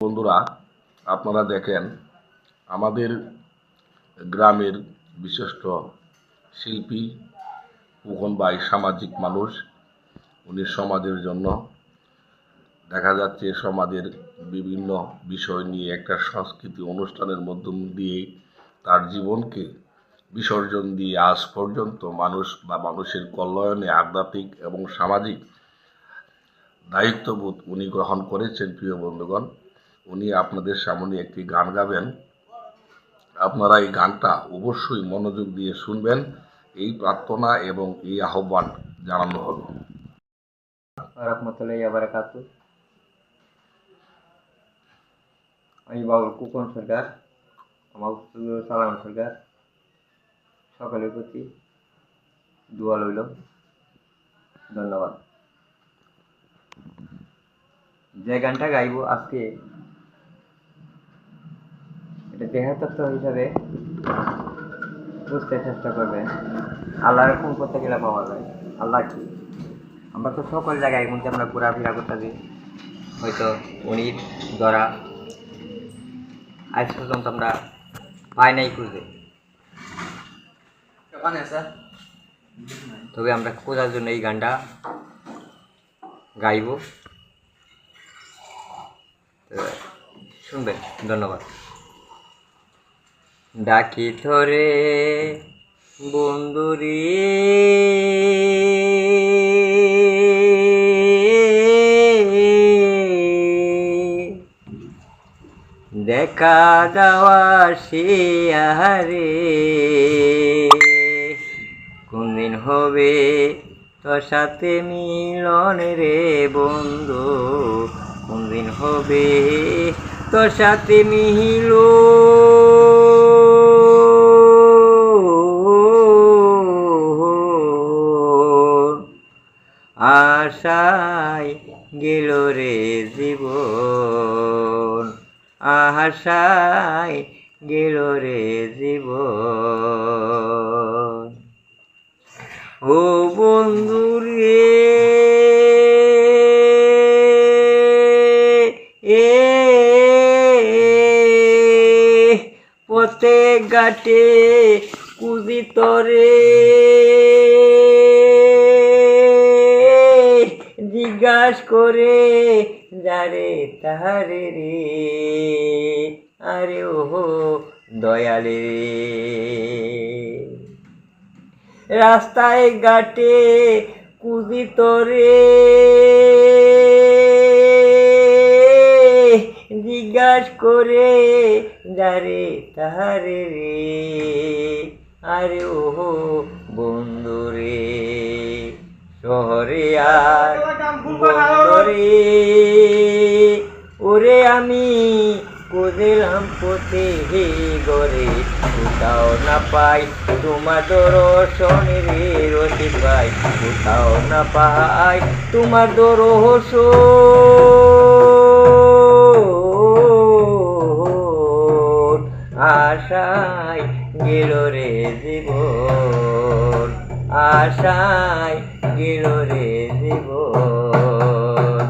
বন্ধুরা, আপনারা দেখেন, আমাদের গ্রামের বিশিষ্ট শিল্পী পুকন ভাই সামাজিক মানুষ। উনি সমাজের জন্য, দেখা যাচ্ছে সমাজের বিভিন্ন বিষয় নিয়ে একটা সংস্কৃতি অনুষ্ঠানের মধ্য দিয়ে তার জীবনকে বিসর্জন দিয়ে আজ পর্যন্ত মানুষ বা মানুষের কল্যাণে আধ্যাত্মিক এবং সামাজিক দায়িত্ববোধ উনি গ্রহণ করেছেন, প্রিয় বন্ধুগণ। উনি আপনাদের সামনে একটি গান গাবেন। আপনারা এই গানটা অবশ্যই মনোযোগ দিয়ে শুনবেন। এই প্রার্থনা এবং এই আহ্বান জানানো হলো। আমি বাবুল কুপন সরকার, আমার সালাম সরকার। সকলের প্রতি দোয়া লইল ধন্যবাদ। যে গানটা গাইব আজকে দেহতত্ত্ব হিসাবে বুঝতে চেষ্টা করবে। আল্লাহর কোন করতে গেলে পাওয়া যায়। আল্লাহ কি? আমরা তো সকল জায়গায় মধ্যে আমরা ঘোরাফেরা করতেছি। হয়তো উনির দ্বারা আজ পর্যন্ত আমরা পাই নাই খুঁজে। তবে আমরা খোঁজার জন্য এই গানটা গাইব। তো শুনবেন। ধন্যবাদ। ডাকি ধরে, বন্ধুরি। দেখা সে আহারে। কোনদিন হবে তোর সাথে মিলন রে বন্ধু, কোনদিন হবে সাথে মিল আশায় গেল রে জীবন। আশায় গেল রে জীবন। ও বন্ধু রে এ পথে ঘাটে কুদি তরে। জিজ্ঞাস করে, যারে তাহারে রে? আরে ওহো, দয়ালে রাস্তায় ঘাটে কুদি জিজ্ঞাস করে যারে তাহারে রে। আরে ওহো বন্ধু রে, শহরে আর বন্দরে ওরে আমি কোদেলাম পথে হে গরে কোথাও না পাই তোমার দর্শনে রে রসিক ভাই কোথাও না পাই তোমার দর্শন। আশায় গেল রে জীবন, আশায় গেল রে জীবন।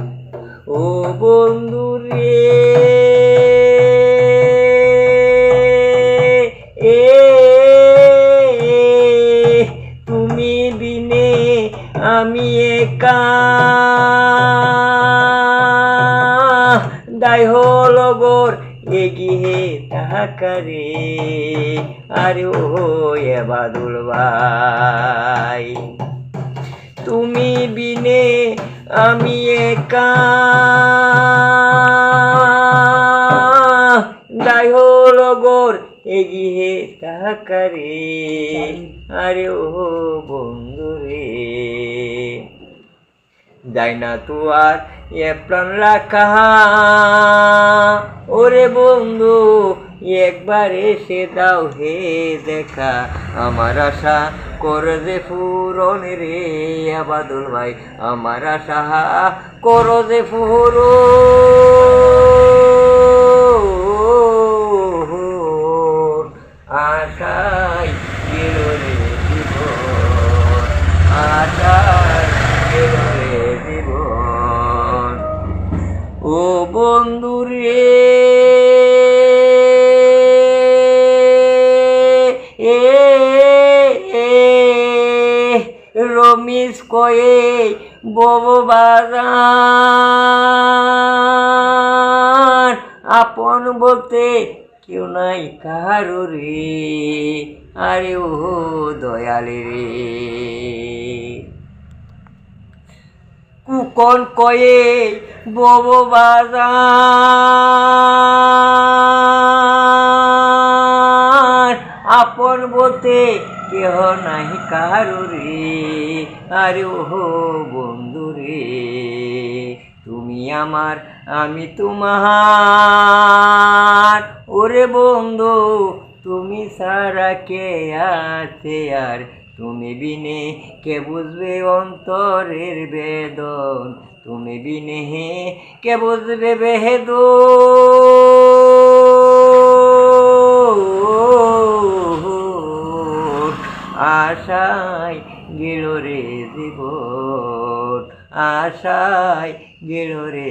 ও বন্ধু রে, এ, তুমি বিনে আমি একা। দায় হলো গোর এগিয়ে তাহাকারে আরে ও এবাদুল ভাই তুমি বিনে আমি একা দায় হলো গোর এগিয়ে তাকারে আরে ও বন্ধু রে যাই না তো আর এ প্রাণ রাখা ওরে বন্ধু, একবার এসে দাও হে দেখা। আমার আশা করে যে ফুরন রে আবাদুল ভাই। আমার আশা করো যে ফুরন রমিস কয়ে বব বাজার, আপন বলতে কেউ নাই কারও রে। আরে ও দয়ালে রে। কুকন কয়ে বব বাজার, আপন বলতে কেহ নাহি কারও রে আরে ও বন্ধু রে তুমি আমার, আমি তোমার। ওরে বন্ধু, তুমি সারা কে আছে আর? তুমি বিনে কে বুঝবে অন্তরের বেদন? তুমি বিনে কে বুঝবে বেদ গেল রে আশায় গেল রে